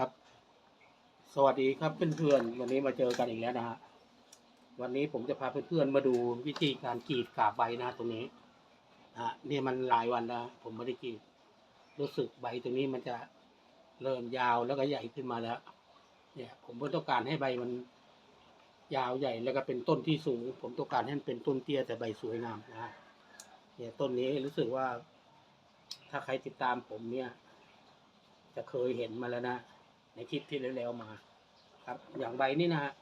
ครับ สวัสดีครับเพื่อนๆวันนี้มาเจอกันอีกแล้วนะฮะวันนี้ผมจะพาเพื่อนๆมาดูวิธีการกรีดกาบใบนะตรงนี้นะฮะนี่มันหลายวันแล้วผมไม่ได้กรีด รู้สึกใบตรงนี้มันจะเริ่มยาวแล้วก็ใหญ่ขึ้นมาแล้ว เนี่ย ผมต้องการให้ใบมันยาวใหญ่แล้วก็เป็นต้นที่สูง ผมต้องการให้มันเป็นต้นเตี้ยแต่ใบสวยงามนะฮะเนี่ยต้นนี้รู้สึกว่า ถ้าใครติดตามผมเนี่ย จะเคยเห็นมาแล้วนะ ในคลิปที่แล้วๆมา ครับ อย่างใบนี้นะฮะ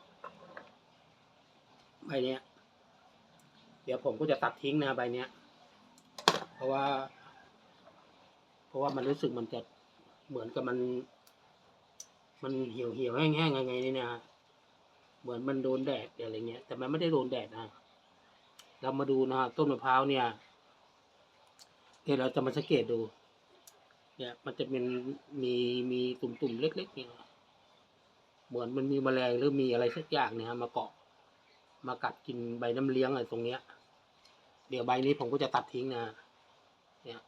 ใบเนี้ย เดี๋ยวผมก็จะตัดทิ้งนะใบเนี้ย เพราะว่า เพราะว่ามันรู้สึกมันจะเหมือนกับมัน มันเหี่ยวเหี่ยวๆแห้งๆยังไงนี่นะฮะเหมือนมันโดนแดดอะไรเงี้ยแต่มันไม่ได้โดนแดดนะเรามาดูนะฮะต้นมะพร้าวเนี่ยเดี๋ยวเราจะมาสังเกตดู เนี่ยมันจะเป็นมีมีตุ่มๆเล็กๆเนี่ยเหมือนมันมีแมลงหรือมีอะไรสักอย่างเนี่ยมาเกาะ มากัดกินใบน้ำเลี้ยงอะไรตรงเนี้ย เดี๋ยวใบนี้ผมก็จะตัดทิ้งนะเนี่ย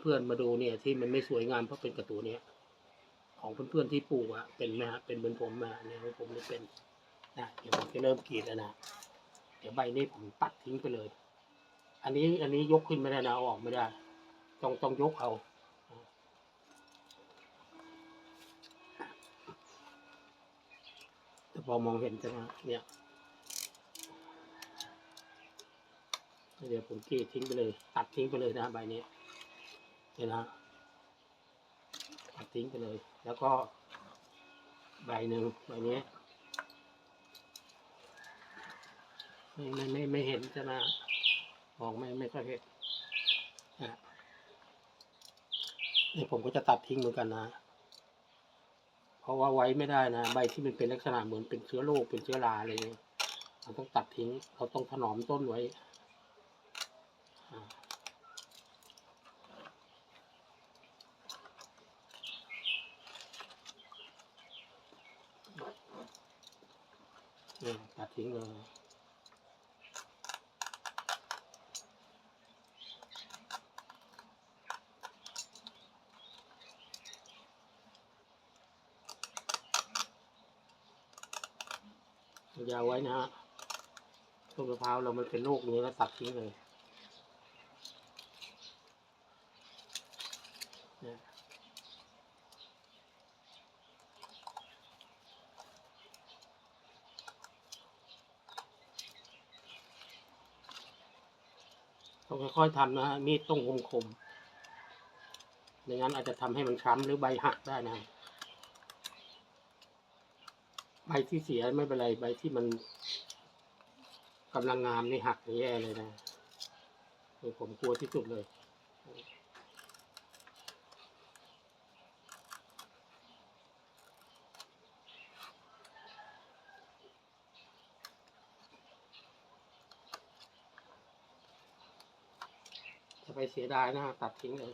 เพื่อนๆมาดูเนี่ยที่มันไม่สวยงามเพราะเป็นกระตูเนี้ยของเพื่อนๆที่ปลูกอะเป็นไหมฮะเป็นเหมือนผมมาเนี่ยผมเลยเป็นนะเดี๋ยวผมจะเริ่มกรีดแล้วนะเดี๋ยวใบนี้ผมตัดทิ้งไปเลย อันนี้อันนี้ยกขึ้นไม่ได้นะเอาออกไม่ได้ ต้องต้องยกเอา แต่พอมองเห็นใช่ไหมเนี่ย เดี๋ยวผมกรีดทิ้งไปเลย ตัดทิ้งไปเลยนะใบนี้เห็นนะตัดทิ้งไปเลย แล้วก็ใบหนึ่งใบนี้ไม่ไม่ไม่ไม่เห็นใช่ไหมองไม่ไม่ค่อยเห็นอะนี่ผมก็จะตัดทิ้งเหมือนกันนะ ราะว่าไว้ไม่ได้นะ ใบที่มันเป็นลักษณะเหมือนเป็นเชื้อโรคเป็นเชื้อราอะไรเงี้ยเราต้องตัดทิ้ง เราต้องถนอมต้นไว้เนี่ยตัดทิ้งเลย ยาวไว้นะฮะต้นมะพร้าวเรามันเป็นโรคนี้แล้วตัดทิ้งเลยเนี่ยต้องค่อยๆทำนะฮะมีดต้องคมๆไม่งั้นอาจจะทำให้มันช้ำหรือใบหักได้นะ ใบที่เสียไม่เป็นไรใบที่มันกำลังงามนี่หักแย่เลยนะผมกลัวที่สุดเลยจะไปเสียดายนะตัดทิ้งเลย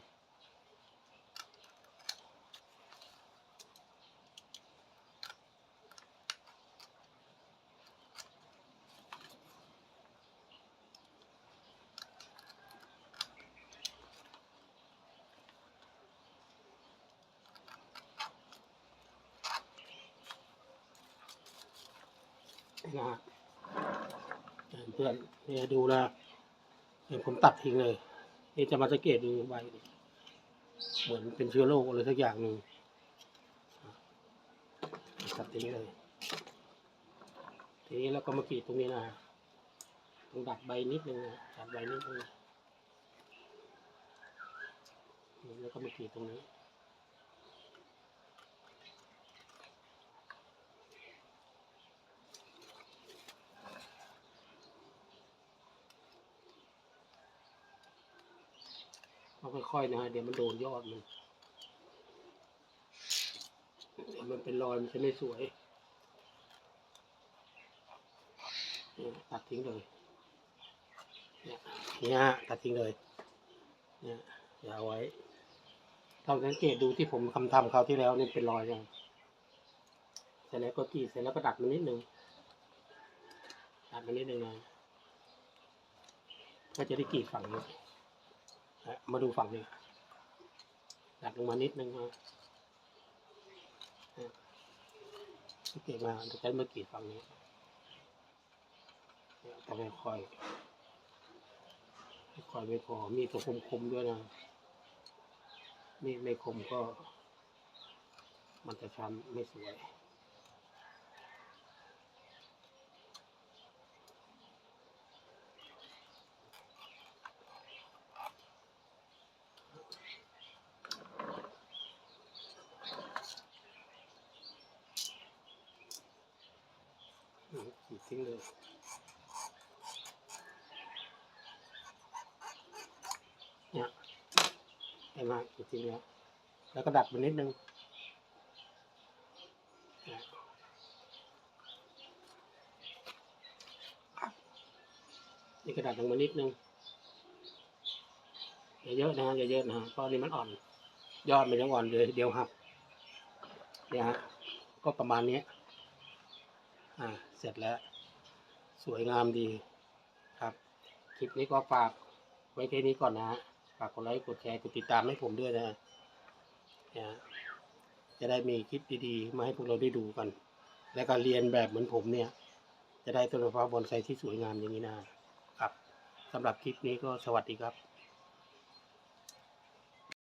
นะฮะเพื่อนเนี่ยดูนะเดี๋ยวผมตัดทิ้งเลยนี่จะมาสังเกตดูใบเหมือนเป็นเชื้อโรคอะไรสักอย่างหนึ่งตัดทิ้งเลย ทีนี้เราก็มากรีดตรงนี้นะต้องดัดใบนิดนึงดัดใบนิดนึงแล้วก็มากรีดตรงนี้ เอาค่อยๆนะฮะเดี๋ยวมันโดนยอดมันเดี๋ยวมันเป็นรอยมันจะไม่สวยตัดทิ้งเลยเนี่ยตัดทิ้งเลยเนี่ยอย่าเอาไว้ลองสังเกตดูที่ผมทำทำคราวที่แล้วนี่เป็นรอยยังเสร็จแล้วก็กรีดเสร็จแล้วก็ดัดมันนิดนึงดัดมันนิดนึงนะก็จะได้กรีดฝั่งนี้ มาดูฝั่งนี้ดัดลงมานิดนึงนะสังเกตมาจะใช้เมื่อกี้ฝั่งนี้ต้องค่อยค่อยไม่พอมีตัวคมๆด้วยนะมีดไม่คมก็ มันจะช้ำไม่สวย อืมขีด ทิ้งเลยเนี่ยเห็นไหมขีดทิ้งแล้วแล้วก็ดัดมันนิดนึงเนี่ยนี่กระดาษลงมานิดนึงอย่าเยอะนะฮะอย่าเยอะนะฮะเพราะนี้มันอ่อน ยอดมันยังอ่อนเลยเดี๋ยวหักเนี่ยฮะก็ประมาณนี้อ่าเสร็จแล้ว สวยงามดีครับ คลิปนี้ก็ฝากไว้แค่นี้ก่อนนะฮะฝากกดไลค์กดแชร์กดติดตามให้ผมด้วยนะเนี่ยจะได้มีคลิปดีๆ มาให้พวกเราได้ดูกัน แล้วก็เรียนแบบเหมือนผมเนี่ย จะได้ต้นมะพร้าวบอนไซที่สวยงามอย่างนี้นะครับสำหรับคลิปนี้ก็สวัสดีครับ